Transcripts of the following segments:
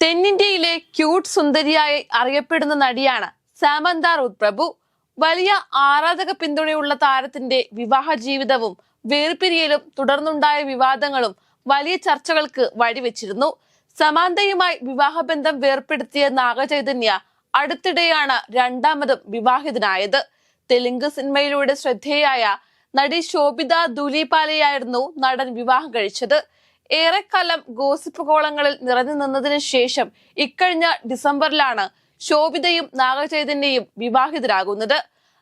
തെന്നിന്ത്യയിലെ cute സുന്ദരിയായി അറിയപ്പെടുന്ന നടിയാണ് സാമന്ത പ്രഭു വലിയ ആരാധക പിന്തുണയുള്ള താരത്തിന്റെ വിവാഹ ജീവിതവും വേർപിരിയലും തുടർന്നുണ്ടായ വിവാദങ്ങളും വലിയ ചർച്ചകൾക്ക് വഴിവെച്ചിരുന്നു. സമാന്തയുമായി വിവാഹബന്ധം വേർപ്പെടുത്തിയ നാഗചൈതന്യ അടുത്തിടെയാണ് രണ്ടാമതും വിവാഹിതനായത്. തെലുങ്ക് സിനിമയിലൂടെ ശ്രദ്ധേയായ നടി ശോഭിത ദുലീപാലയായിരുന്നു നടൻ വിവാഹം കഴിച്ചത്. ഏറെക്കാലം ഗോസിപ്പ് കോളങ്ങളിൽ നിറഞ്ഞു നിന്നതിന് ശേഷം ഇക്കഴിഞ്ഞ ഡിസംബറിലാണ് ശോഭിതയും നാഗചൈതന്യയും വിവാഹിതരാകുന്നത്.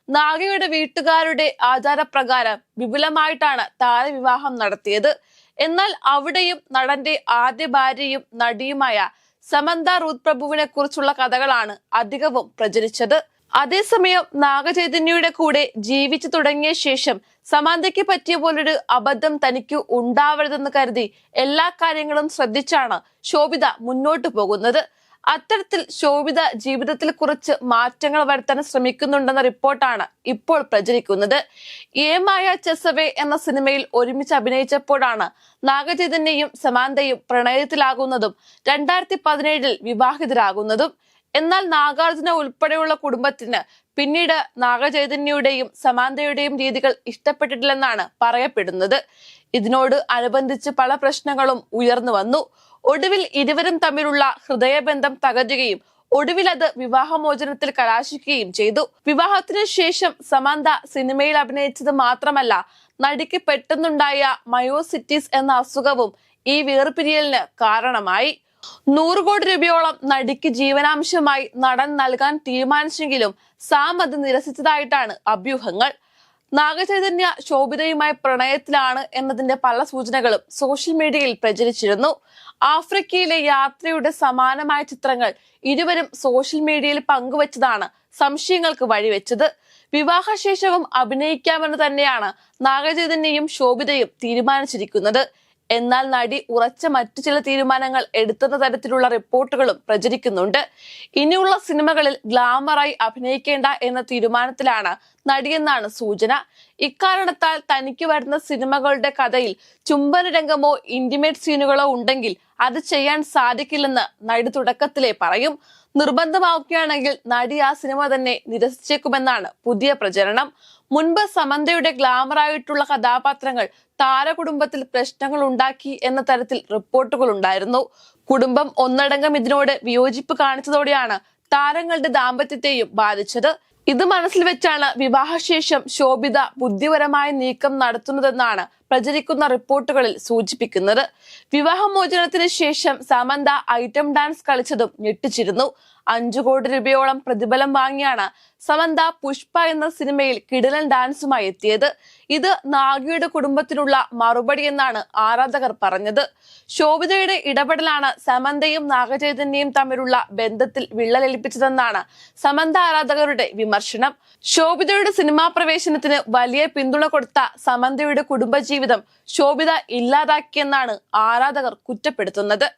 നാഗയുടെ വീട്ടുകാരുടെ ആചാരപ്രകാരം വിപുലമായിട്ടാണ് താരവിവാഹം നടത്തിയത്. എന്നാൽ അവിടെയും നടന്റെ ആദ്യ ഭാര്യയും നടിയുമായ സമന്ത റൂത്ത് പ്രഭുവിനെ കുറിച്ചുള്ള കഥകളാണ് അധികവും പ്രചരിച്ചത്. അതേസമയം നാഗചൈതന്യയുടെ കൂടെ ജീവിച്ചു തുടങ്ങിയ ശേഷം സമാന്തയ്ക്ക് പറ്റിയ പോലൊരു അബദ്ധം തനിക്ക് ഉണ്ടാവരുതെന്ന് കരുതി എല്ലാ കാര്യങ്ങളും ശ്രദ്ധിച്ചാണ് ശോഭിത മുന്നോട്ടു പോകുന്നത്. അത്തരത്തിൽ ശോഭിത ജീവിതത്തിൽ കുറച്ച് മാറ്റങ്ങൾ വരുത്താൻ ശ്രമിക്കുന്നുണ്ടെന്ന റിപ്പോർട്ടാണ് ഇപ്പോൾ പ്രചരിക്കുന്നത്. ഏമായ ചെസവേ എന്ന സിനിമയിൽ ഒരുമിച്ച് അഭിനയിച്ചപ്പോഴാണ് നാഗചൈതന്യയും സമാന്തയും പ്രണയത്തിലാകുന്നതും രണ്ടായിരത്തി പതിനേഴിൽ വിവാഹിതരാകുന്നതും. എന്നാൽ നാഗാർജുന ഉൾപ്പെടെയുള്ള കുടുംബത്തിന് പിന്നീട് നാഗചൈതന്യയുടെയും സമാന്തയുടെയും രീതികൾ ഇഷ്ടപ്പെട്ടിട്ടില്ലെന്നാണ് പറയപ്പെടുന്നത്. ഇതിനോട് അനുബന്ധിച്ച് പല പ്രശ്നങ്ങളും ഉയർന്നു വന്നു. ഒടുവിൽ ഇരുവരും തമ്മിലുള്ള ഹൃദയബന്ധം തകരുകയും ഒടുവിൽ അത് വിവാഹമോചനത്തിൽ കലാശിക്കുകയും ചെയ്തു. വിവാഹത്തിനു ശേഷം സമാന്ത സിനിമയിൽ അഭിനയിച്ചത് മാത്രമല്ല നടിക്ക് പെട്ടെന്നുണ്ടായ മയോസിറ്റീസ് എന്ന അസുഖവും ഈ വേർപിരിയലിന് കാരണമായി. നൂറ് കോടി രൂപയോളം നടിക്ക് ജീവനാംശമായി നടൻ നൽകാൻ തീരുമാനിച്ചെങ്കിലും സാം അത് നിരസിച്ചതായിട്ടാണ് അഭ്യൂഹങ്ങൾ. നാഗചൈതന്യ ശോഭിതയുമായി പ്രണയത്തിലാണ് എന്നതിന്റെ പല സൂചനകളും സോഷ്യൽ മീഡിയയിൽ പ്രചരിച്ചിരുന്നു. ആഫ്രിക്കയിലെ യാത്രയുടെ സമാനമായ ചിത്രങ്ങൾ ഇരുവരും സോഷ്യൽ മീഡിയയിൽ പങ്കുവച്ചതാണ് സംശയങ്ങൾക്ക് വഴിവെച്ചത്. വിവാഹശേഷവും അഭിനയിക്കാമെന്ന് തന്നെയാണ് നാഗചൈതന്യയും ശോഭിതയും തീരുമാനിച്ചിരിക്കുന്നത്. എന്നാൽ നടി ഉറച്ച മറ്റു ചില തീരുമാനങ്ങൾ എടുത്തുന്ന തരത്തിലുള്ള റിപ്പോർട്ടുകളും പ്രചരിക്കുന്നുണ്ട്. ഇനിയുള്ള സിനിമകളിൽ ഗ്ലാമറായി അഭിനയിക്കേണ്ട എന്ന തീരുമാനത്തിലാണ് നടിയെന്നാണ് സൂചന. ഇക്കാരണത്താൽ തനിക്ക് വരുന്ന സിനിമകളുടെ കഥയിൽ ചുംബന രംഗമോ ഇന്റിമേറ്റ് സീനുകളോ ഉണ്ടെങ്കിൽ അത് ചെയ്യാൻ സാധിക്കില്ലെന്ന് നടി തുടക്കത്തിലേ പറയും. നിർബന്ധമാവുകയാണെങ്കിൽ നടി ആ സിനിമ തന്നെ നിരസിച്ചേക്കുമെന്നാണ് പുതിയ പ്രചരണം. മുൻപ് സമന്തയുടെ ഗ്ലാമറായിട്ടുള്ള കഥാപാത്രങ്ങൾ താരകുടുംബത്തിൽ പ്രശ്നങ്ങൾ ഉണ്ടാക്കി എന്ന തരത്തിൽ റിപ്പോർട്ടുകൾ ഉണ്ടായിരുന്നു. കുടുംബം ഒന്നടങ്കം ഇതിനോട് വിയോജിപ്പ് കാണിച്ചതോടെയാണ് താരങ്ങളുടെ ദാമ്പത്യത്തെയും ബാധിച്ചത്. ഇത് മനസ്സിൽ വെച്ചാണ് വിവാഹശേഷം ശോഭിത ബുദ്ധിപരമായ നീക്കം നടത്തുന്നതെന്നാണ് പ്രചരിക്കുന്ന റിപ്പോർട്ടുകളിൽ സൂചിപ്പിക്കുന്നത് വിവാഹമോചനത്തിന് ശേഷം സമന്ത ഐറ്റം ഡാൻസ് കളിച്ചതും ഞെട്ടിച്ചിരുന്നു. അഞ്ചു കോടി രൂപയോളം പ്രതിഫലം വാങ്ങിയാണ് സമന്ത പുഷ്പ എന്ന സിനിമയിൽ കിടിലൻ ഡാൻസുമായി എത്തിയത്. ഇത് നാഗിയുടെ കുടുംബത്തിനുള്ള മറുപടി എന്നാണ് ആരാധകർ പറഞ്ഞത്. ശോഭിതയുടെ ഇടപെടലാണ് സമന്തയും നാഗചൈതന്യയും തമ്മിലുള്ള ബന്ധത്തിൽ വിള്ളലേൽപ്പിച്ചതെന്നാണ് സമന്ത ആരാധകരുടെ വിമർശനം. ശോഭിതയുടെ സിനിമാ പ്രവേശനത്തിന് വലിയ പിന്തുണ കൊടുത്ത സമന്തയുടെ കുടുംബജീവിതം ശോഭിത ഇല്ലാതാക്കിയെന്നാണ് ആരാധകർ കുറ്റപ്പെടുത്തുന്നത്.